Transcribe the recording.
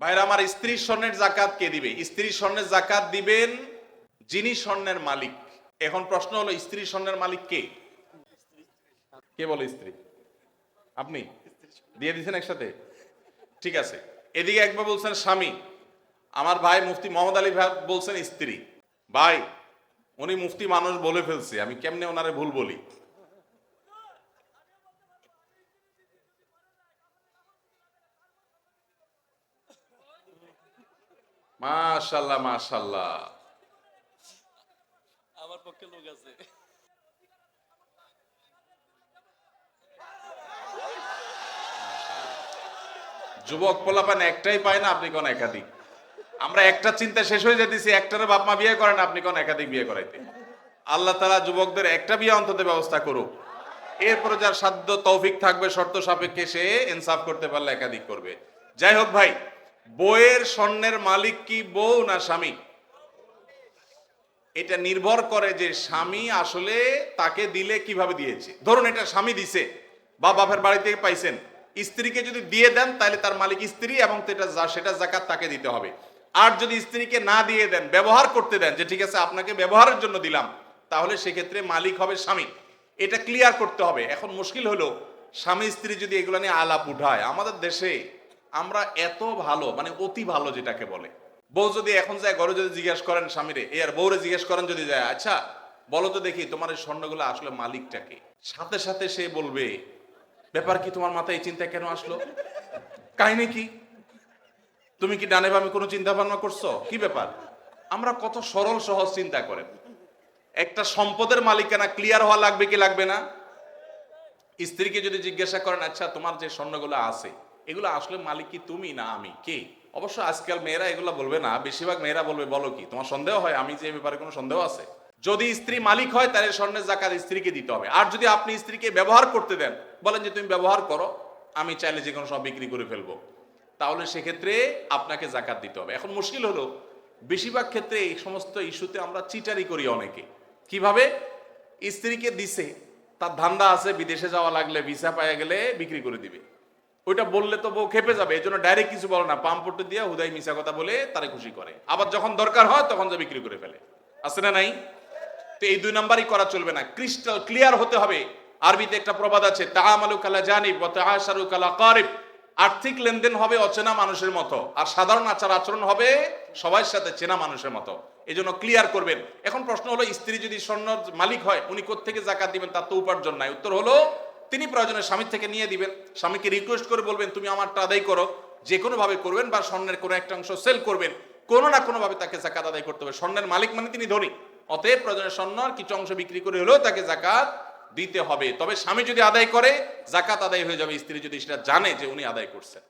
ভাইরা, আমার স্ত্রীর স্বর্ণের জাকাত কে দিবে? স্ত্রীর স্বর্ণের জাকাত দিবেন যিনি স্বর্ণের মালিক। এখন প্রশ্ন হলো, স্ত্রী স্বর্ণের মালিক কে? কে বলে স্ত্রী? আপনি? দিয়ে দিচ্ছেন একসাথে? ঠিক আছে। এদিকে একবার বলছেন, স্বামী, আমার ভাই মুফতি মোহাম্মদ আলী ভাই বলছেন স্ত্রী। ভাই, উনি মুফতি মানুষ বলে ফেলছে। আমি কেমনে ওনারে ভুল বলি? মাশাল্লাহ মাশাল্লাহ। আমার পক্ষে লোক আছে। যুবক পোলাপান একটাই পায় না আপনি কোন একাধিক? আমরা একটা চিন্তা শেষ হয়ে যেতেছি একটারে বাপ মা বিয়ে করেন আপনি কোন একাধিক বিয়ে করাইতে? আল্লাহ তালা যুবকদের একটা বিয়ে অন্তত ব্যবস্থা করুক। এরপরে যার সাধ্য তৌফিক থাকবে শর্ত সাপেক্ষে সে ইনসাফ করতে পারলে একাধিক করবে। যাই হোক ভাই বইয়ের স্বর্ণের মালিক কি বউ না স্বামী? এটা নির্ভর করে যে স্বামী আসলে তাকে দিলে কীভাবে দিয়েছে। ধরুন এটা স্বামী দিছে, বা বাপের বাড়ি থেকে পাইছেন। স্ত্রীকে যদি দিয়ে দেন, তাহলে তার মালিক স্ত্রী এবং সেটা জাকাত তাকে দিতে হবে। আর যদি স্ত্রীকে না দিয়ে দেন, ব্যবহার করতে দেন, যে ঠিক আছে, আপনাকে ব্যবহারের জন্য দিলাম, তাহলে সেক্ষেত্রে মালিক হবে স্বামী। এটা ক্লিয়ার করতে হবে। এখন মুশকিল হলো, স্বামী স্ত্রী যদি এগুলো নিয়ে আলাপ উঠায়, আমাদের দেশে আমরা এত ভালো মানে অতি ভালো যেটাকে বলে। বউ যদি এখন যায় ঘরে যদি জিজ্ঞেস করেন, স্বামীরে এ আর বউরে জিজ্ঞেস করেন যদি যায় আচ্ছা বলো তো দেখি তোমার এই স্বর্ণগুলো আসলে মালিকটাকে সাথে সাথে সে বলবে, ব্যাপার কি তোমার মাথায় এই চিন্তা কেন আসলো? কাহিনী কি? তুমি কি ডানে বামে কোনো চিন্তা ভাবনা করছ? কি ব্যাপার? আমরা কত সরল, সহজ চিন্তা করেন। একটা সম্পদের মালিকানা ক্লিয়ার হওয়া লাগবে কি লাগবে না? স্ত্রীকে যদি জিজ্ঞাসা করেন আচ্ছা তোমার যে স্বর্ণগুলো আছে এগুলো আসলে মালিক কি তুমি না আমি? কে? অবশ্য আজকাল মেয়েরা এগুলো বলবে না, বেশিরভাগ মেয়েরা বলবে, বলো কি? তোমার সন্দেহ হয়? আমি যে ব্যাপারে কোনো সন্দেহ আছে? যদি স্ত্রী মালিক হয়, তাহলে স্বর্ণের জাকাত স্ত্রীকে দিতে হবে। আর যদি আপনি স্ত্রীকে ব্যবহার করতে দেন, বলেন যে তুমি ব্যবহার করো, আমি চাইলে যে কোনো সব বিক্রি করে ফেলব। তাহলে সেক্ষেত্রে আপনাকে জাকাত দিতে হবে। এখন মুশকিল হলো, বেশিরভাগ ক্ষেত্রে এই সমস্ত ইস্যুতে আমরা চিটারি করি অনেকে। কীভাবে? স্ত্রীকে দিছে, তার ধান্দা আছে, বিদেশে যাওয়া লাগলে, ভিসা পাওয়া গেলে বিক্রি করে দিবে। ওইটা বললে তো বউ খেপে যাবে এই জন্য ডাইরেক্ট কিছু বলে না। পাম্পটে দিয়ে হুদাই মিশা কথা বলে তারে খুশি করে। আবার যখন দরকার হয় তখন যা বিক্রি করে ফেলে। আছে না নাই? তো এই দুই নাম্বারই করা চলবে না। ক্রিস্টাল ক্লিয়ার হতে হবে। আরবিতে একটা প্রবাদ আছে তাহামালু কালা জানিব তাহাশারু কালা কারিব। আর্থিক লেনদেন হবে অচেনা মানুষের মতো। আর সাধারণ আচার আচরণ হবে সবার সাথে চেনা মানুষের মতো। এই জন্য ক্লিয়ার করবেন। এখন প্রশ্ন হলো, স্ত্রী যদি স্বর্ণ মালিক হয়, উনি থেকে জাকাত দিবেন তার তো উপার্জন নাই। উত্তর হলো তিনি প্রয়োজনে স্বামীর থেকে নিয়ে দিবেন। স্বামীকে রিকোয়েস্ট করে বলবেন, তুমি আমারটা আদায় করো। যে কোনো ভাবে করবেন বা স্বর্ণের কোনো একটা অংশ সেল করবেন, কোনো না কোনোভাবে তাকে জাকাত আদায় করতে হবে। স্বর্ণের মালিক মানে তিনি ধনী। অতএব প্রয়োজনে স্বর্ণ কিছু অংশ বিক্রি করে হলেও তাকে জাকাত দিতে হবে। তবে স্বামী যদি আদায় করে, জাকাত আদায় হয়ে যাবে। স্ত্রী যদি সেটা জানে যে উনি আদায় করছেন।